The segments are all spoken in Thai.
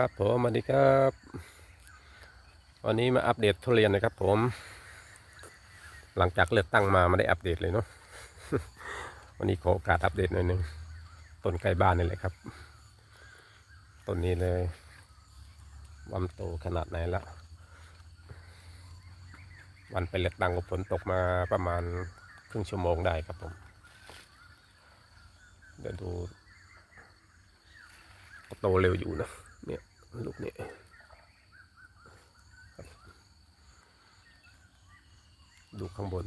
ครับผมสวัสดีครับวันนี้มาอัปเดตทุเรียนนะครับ ผม หลังจากเลือกตั้งมาไม่ได้อัปเดตเลยเนาะวันนี้ขอโอกาสอัปเดตหน่อยหนึ่งต้นใกล้บ้านนี่แหละครับต้นนี้เลยวำโตขนาดไหนล้ววันไปเลือกตั้งก็ฝนตกมาประมาณครึ่งชั่วโมงได้ครับผมเดี๋ยวดูโตเร็วอยู่นะเนี่ย ลูกนี้ดูข้างบน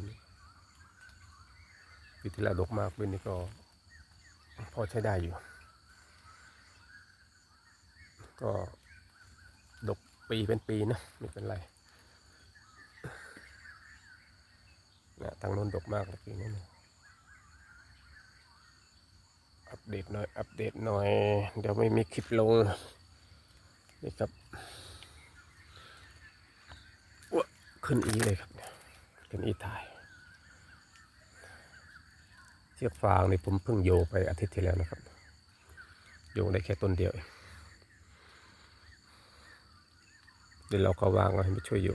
ปีที่แล้วดกมากปีนี้ก็ พอใช้ได้อยู่ ก็ดกปีเป็นปีนะ ไม่เป็นไรนะทางโน้นดกมากเลยปีนี้นะอัปเดตหน่อย อัปเดตหน่อย เดี๋ยวไม่มีคลิปลง นี่ครับขึ้นอีเลยครับเนี่ยขึ้นอีถ่าย เชือกฟางนี่ผมเพิ่งโยไปอาทิตย์ที่แล้วนะครับ โยได้แค่ต้นเดียวเองเดี๋ยวเราก็วางไว้ให้มาช่วยโย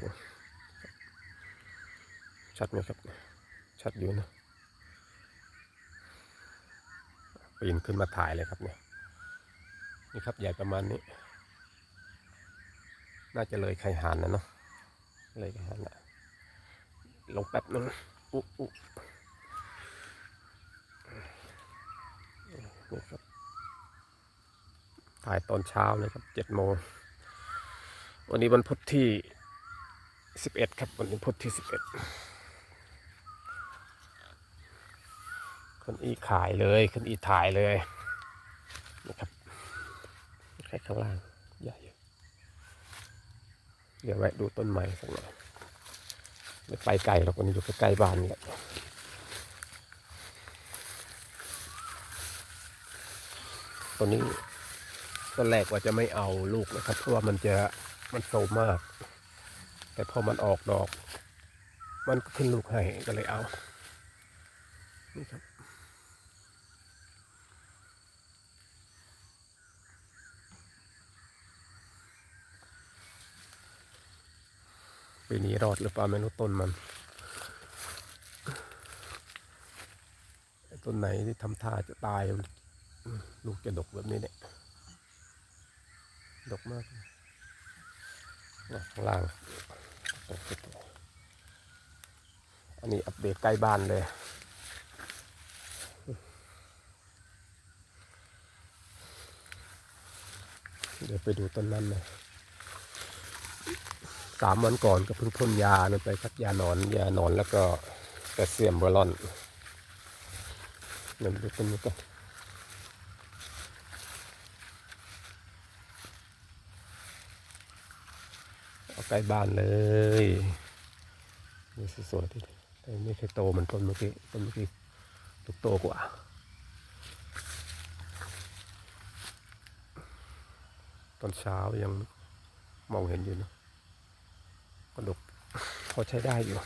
ชัดไหมครับ ชัดอยู่นะปีนขึ้นมาถ่ายเลยครับเนี่ย นี่ครับใหญ่ประมาณนี้ น่าจะเลยไข่หานนะเนาะเลยไข่หานละลงแป๊บนึงอุ๊อุ๊นี่ครับถ่ายตอนเช้าเลยครับเจ็ดโมงวันนี้วันพุธที่สิบเอ็ดครับวันนี้พุธที่สิบเอ็ดคนอีขายเลยคนอีถ่ายเลยนะครับแค่ข้างล่างใหญ่ เดี๋ยวแวะดูต้นไม้สักหน่อยไม่ไปไกลหรอกวันนี้อยู่ใกล้บ้านนี่แหละตัวนี้ตอนแรกว่าจะไม่เอาลูกนะครับ เพราะว่ามันจะมันโซมมาก แต่พอมันออกดอก มันก็ขึ้นลูกให้ก็เลยเอา นี่ครับ ปีนี้รอดหรือเปล่าไม่รู้ต้นมัน ต้นไหนที่ทำท่าจะตายลูกจะดกแบบนี้เนี่ย ดกมากเลยอะข้างล่างอันนี้อัปเดตใกล้บ้านเลยเดี๋ยวไปดูต้นนั้นเลย สามวันก่อนก็เพิ่งพ่นยานั่นไปครับยาหนอน ยาหนอนแล้วก็แคลเซียมบอรอนเดี๋ยวดูต้นนี้กันเอาใกล้บ้านเลยนี่สวยๆทีเดียวแต่ไม่ใช่โตเหมือนต้นเมื่อกี้ต้นเมื่อกี้ลูกโตกว่าตอนเช้ายังมองเห็นอยู่นะ กระดกพอใช้ได้อยู่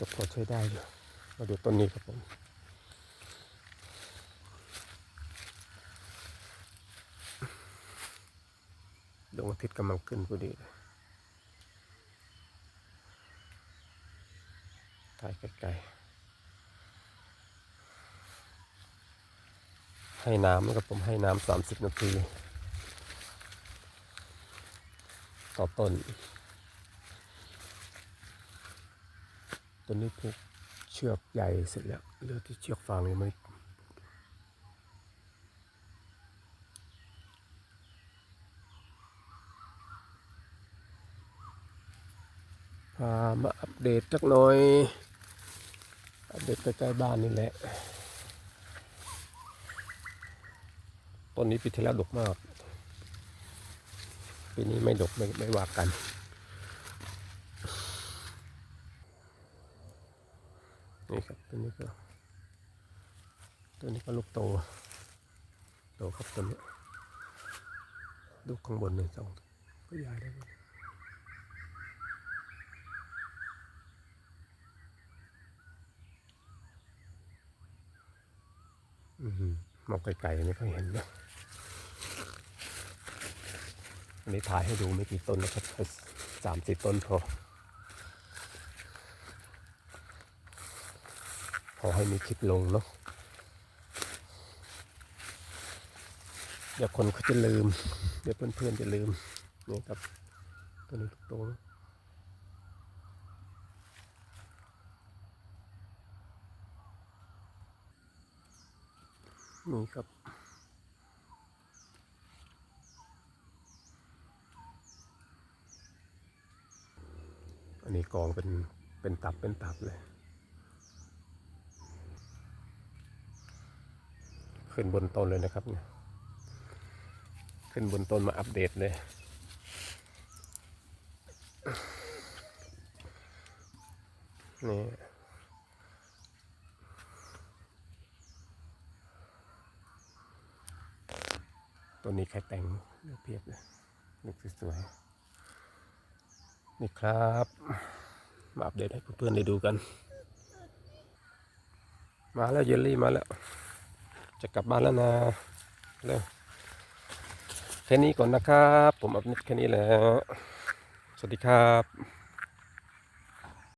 ดกพอใช้ได้อยู่ มาดูต้นนี้ครับผมดวงอาทิตย์กำลังขึ้นพอดีเลยถ่ายไกลๆให้น้ำนะครับผมให้น้ำสามสิบนาที ต่อต้นตัวนี้ผูกเชือกใหญ่เสร็จแล้วเหลือที่เชือกฟางยังไม่พามาอัปเดตสักหน่อย อัปเดตใกล้ๆบ้านนี่แหละ ต้นนี้ปีที่แล้วดกมาก ปีนี้ไม่ดกไม่ไม่ว่ากัน นี่ครับตัวนี้ก็ตัวนี้ก็ลูกโต โตครับตัวนี้ดูข้างบนหนึ่งสองก็ย้ายได้หมดอือหือมองไกลๆไม่ค่อยเห็นนะอั นนี้ถ่ายให้ดูไม่กี่ต้นนะครับสามสี่ต้นพอ พอให้มีคลิปลงเนาะเดี๋ยวคนเขาจะลืม เดี๋ยวเพื่อนๆจะลืมนี่ครับตัวนี้ทุกตัวนี่ครับ อันนี้กองเป็นเป็นตับเป็นตับเลย ขึ้นบนต้นเลยนะครับเนี่ยขึ้นบนต้นมาอัปเดตเลยนี่ตัวนี้ใครแต่งเลือกเพียบเลยลูกสวยๆ นี่ครับ มาอัปเดตให้เพื่อนๆได้ดูกัน มาแล้วเยลลี่มาแล้ว จะกลับบ้านแล้วนะเร็วแค่นี้ก่อนนะครับ ผมอัปเดตแค่นี้แหละสวัสดีครับ